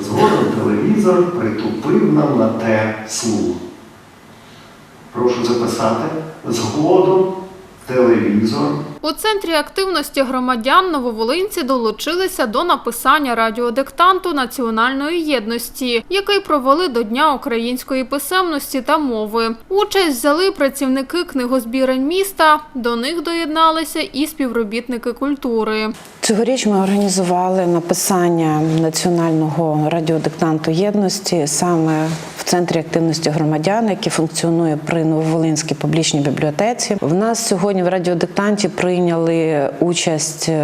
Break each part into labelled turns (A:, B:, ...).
A: Згодом телевізор притупив нам на те слово. Прошу записати. Згодом телевізор
B: У центрі активності громадян нововолинці долучилися до написання радіодиктанту національної єдності, який провели до Дня української писемності та мови. Участь взяли працівники книгозбірень міста. До них доєдналися і співробітники культури.
C: Цьогоріч ми організували написання національного радіодиктанту єдності саме в центрі активності громадян, який функціонує при Нововолинській публічній бібліотеці. В нас сьогодні в радіодиктанті прийняли участь е,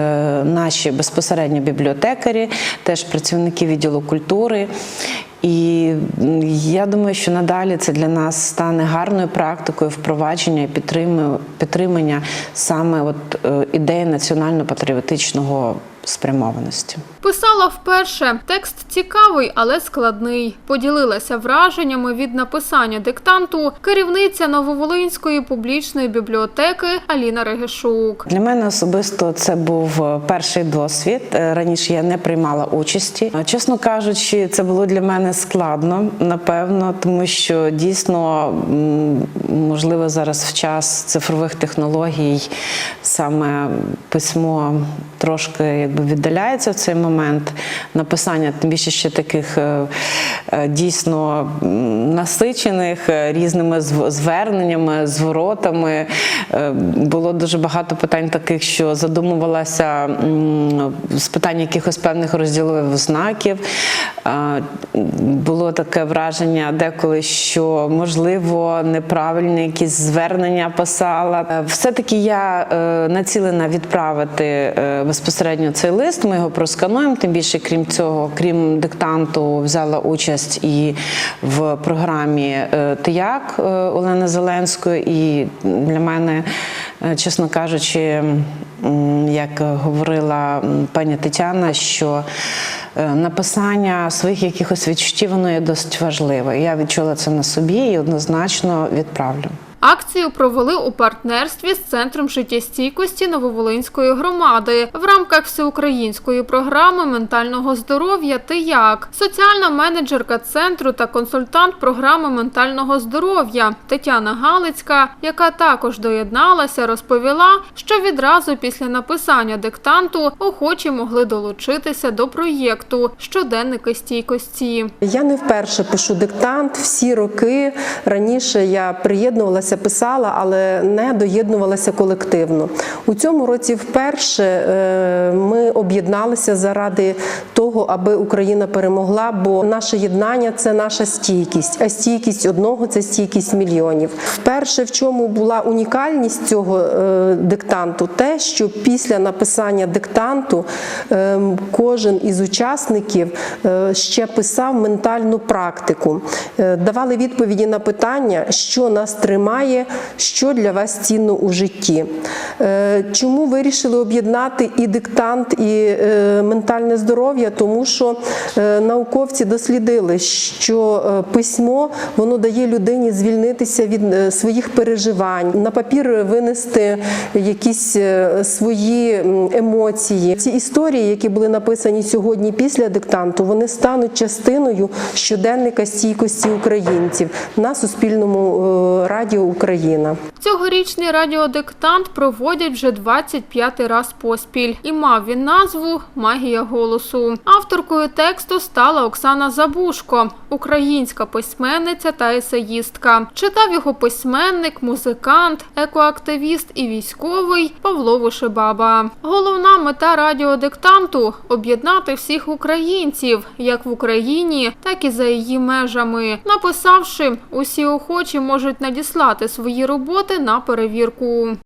C: наші безпосередньо бібліотекарі, теж працівники відділу культури. І я думаю, що надалі це для нас стане гарною практикою впровадження і підтримання саме от е, ідеї національно-патріотичного спрямованості.
B: Писала вперше. Текст цікавий, але складний. Поділилася враженнями від написання диктанту керівниця Нововолинської публічної бібліотеки Аліна Регешук.
C: Для мене особисто це був е, перший досвід. Е, Раніше я не приймала участі. Е, Чесно кажучи, це було для мене складно, напевно, тому що дійсно можливо зараз в час цифрових технологій саме письмо трошки якби віддаляється в цей момент. Написання, тим більше ще таких е, дійсно насичених е, різними зверненнями, зворотами. Е, Було дуже багато питань таких, що задумувалася з питань якихось певних розділових знаків. Е, Було таке враження деколи, що можливо неправильні якісь звернення писала. Е, Все-таки я е, націлена відправити е, безпосередньо цей лист. Ми його проскануємо. Тим більше, крім цього, крім диктанту, взяла участь і в програмі е, Тияк е, Олени Зеленської. І для мене, е, чесно кажучи, як говорила пані Тетяна, що написання своїх якихось відчуттів воно є досить важливе. Я відчула це на собі і однозначно відправлю.
B: Акцію провели у партнерстві з центром життєстійкості Нововолинської громади в рамках всеукраїнської програми ментального здоров'я «Ти як?». Соціальна менеджерка центру та консультант програми ментального здоров'я Тетяна Галицька, яка також доєдналася, розповіла, що відразу після написання диктанту охочі могли долучитися до проєкту щоденники стійкості.
D: Я не вперше пишу диктант. Всі роки раніше я приєднувалася, писала, але не доєднувалася колективно. У цьому році вперше е, ми об'єдналися заради того, аби Україна перемогла, бо наше єднання це наша стійкість, а стійкість одного це стійкість мільйонів. Вперше в чому була унікальність цього е, диктанту, те, що після написання диктанту е, кожен із учасників ще писав ментальну практику, давали відповіді на питання, що нас тримає, що для вас цінно у житті. Е, Чому вирішили об'єднати і диктант, і е, ментальне здоров'я? Тому що е, науковці дослідили, що письмо воно дає людині звільнитися від своїх переживань, на папір винести якісь свої емоції. Ці історії, які були написані сьогодні після диктанту, вони стануть частиною щоденника стійкості українців на Суспільному радіо Україна.
B: Цьогорічний радіодиктант проводять вже 25 раз поспіль, і мав він назву Магія голосу. Авторкою тексту стала Оксана Забушко, українська письменниця та есеїстка. Читав його письменник, музикант, екоактивіст і військовий Павло Вишибаба. Головна мета радіодиктанту об'єднати всіх українців, як в Україні, так і за її межами. Написавши, усі охочі можуть надіслати свої роботи на перевірку.